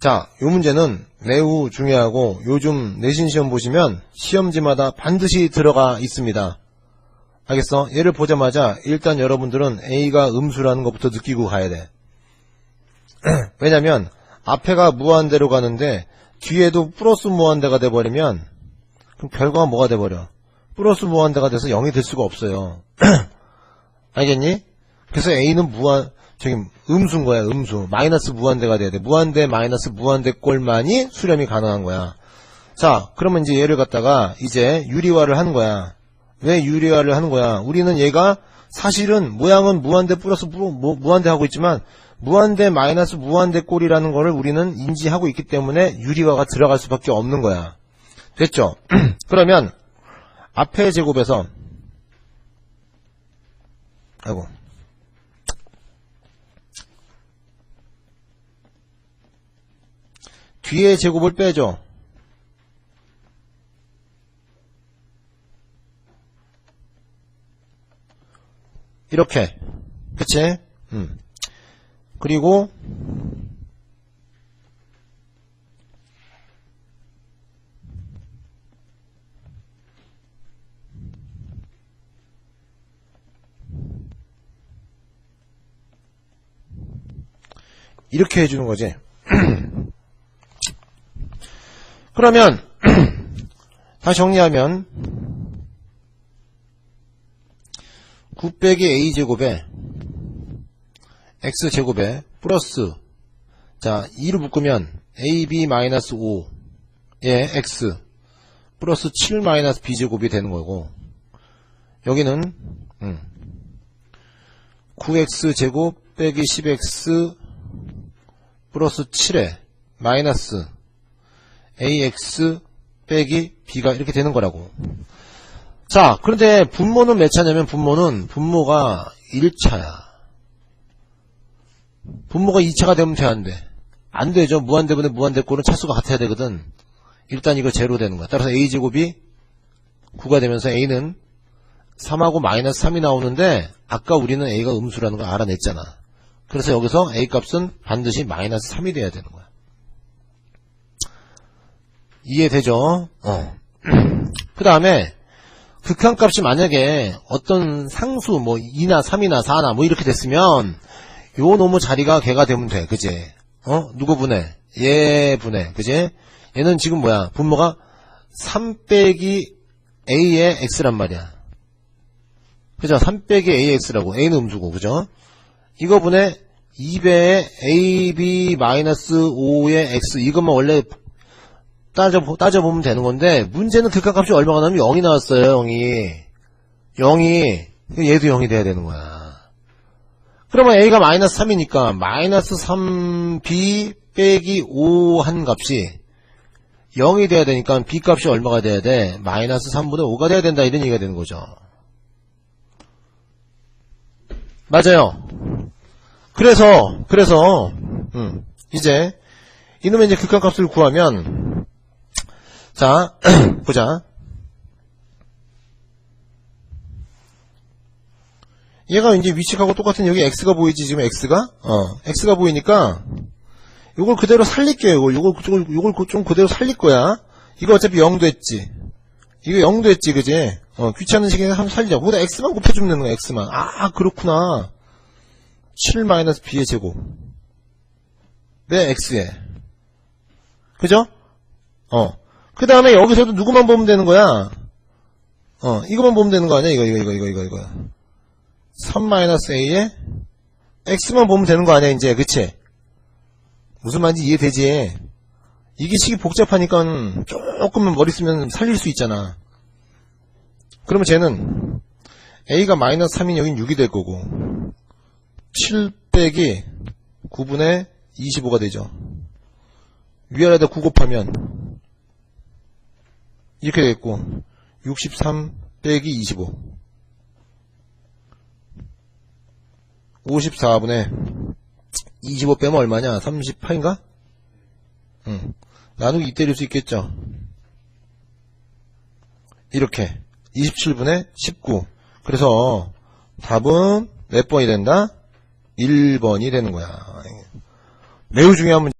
자, 요 문제는 매우 중요하고 요즘 내신 시험 보시면 시험지마다 반드시 들어가 있습니다. 알겠어? 얘를 보자마자 일단 여러분들은 A가 음수라는 것부터 느끼고 가야 돼. 왜냐면 앞에가 무한대로 가는데 뒤에도 플러스 무한대가 돼버리면 그럼 결과가 뭐가 돼버려? 플러스 무한대가 돼서 0이 될 수가 없어요. 알겠니? 그래서 A는 무한, 저기, 음수인 거야, 음수. 마이너스 무한대가 돼야 돼. 무한대, 마이너스 무한대 꼴만이 수렴이 가능한 거야. 자, 그러면 이제 얘를 갖다가 이제 유리화를 하는 거야. 왜 유리화를 하는 거야? 우리는 얘가 사실은 모양은 무한대 플러스 무, 무, 무한대 하고 있지만 무한대 마이너스 무한대 꼴이라는 거를 우리는 인지하고 있기 때문에 유리화가 들어갈 수밖에 없는 거야. 됐죠? 그러면 앞에 제곱에서 아이고 뒤에 제곱을 빼죠. 이렇게 그치? 음. 그리고 이렇게 해주는 거지. 그러면 다시 정리하면 9 빼기 a제곱에 x제곱에 플러스 자 2를 묶으면 ab 마이너스 5에 x 플러스 7 마이너스 b제곱이 되는 거고 여기는 음, 9x제곱 빼기 10x 플러스 7에 마이너스 ax 빼기 b가 이렇게 되는 거라고 자, 그런데 분모는 몇 차냐면 분모는 분모가 1차야. 분모가 2차가 되면 돼, 안 되죠. 무한대분의 무한대꼴은 차수가 같아야 되거든. 일단 이거 제로 되는 거야. 따라서 a제곱이 9가 되면서 a는 3하고 마이너스 3이 나오는데 아까 우리는 a가 음수라는 걸 알아냈잖아. 그래서 여기서 a 값은 반드시 마이너스 3이 돼야 되는 거야. 이해되죠? 어. 그 다음에 극한값이 만약에 어떤 상수 뭐 2나 3이나 4나 뭐 이렇게 됐으면 요 놈의 자리가 걔가 되면 돼. 그지? 어? 누구 분해? 얘 분해. 그지? 얘는 지금 뭐야? 분모가 3 빼기 a의 x란 말이야. 그죠? 3 빼기 ax라고. A는 음수고. 그죠? 이거 분해 2배의 ab 마이너스 5의 x. 이것만 원래 따져, 따져보면 되는 건데, 문제는 극한값이 얼마가 나면 0이 나왔어요, 0이. 0이. 얘도 0이 돼야 되는 거야. 그러면 A가 마이너스 3이니까, 마이너스 3B 빼기 5 한 값이 0이 돼야 되니까, B 값이 얼마가 돼야 돼? 마이너스 3분의 5가 돼야 된다, 이런 얘기가 되는 거죠. 맞아요. 그래서, 그래서, 음, 이제, 이놈의 이제 극한값을 구하면, 자, 보자. 얘가 이제 위치하고 똑같은 여기 x가 보이지 지금 x가? 어, x가 보이니까 요걸 그대로 살릴게요. 요걸 요걸 요걸, 요걸 좀 그대로 살릴 거야. 이거 어차피 0도 했지. 이거 0도 했지, 그지? 어, 귀찮은 시기에 한번 살리자. 거기다 x만 곱해주면 되는 거야, x만. 아, 그렇구나. 7 마이너스 b의 제곱. 네, x에. 그죠? 어. 그 다음에 여기서도 누구만 보면 되는 거야? 어, 이거만 보면 되는 거 아니야? 이거, 이거, 이거, 이거, 이거, 이거. 3-a에 x만 보면 되는 거 아니야, 이제. 그치? 무슨 말인지 이해되지? 이게 식이 복잡하니까 조금만 머리 쓰면 살릴 수 있잖아. 그러면 쟤는 a가 마이너스 3인 여긴 6이 될 거고 7 빼기 9분의 25가 되죠. 위아래다 9 곱하면 이렇게 되겠고 63 빼기 25 54분의 25 빼면 얼마냐 38인가? 응. 나누기 2 때릴 수 있겠죠 이렇게 27분의 19 그래서 답은 몇 번이 된다? 1번이 되는 거야 매우 중요한 문제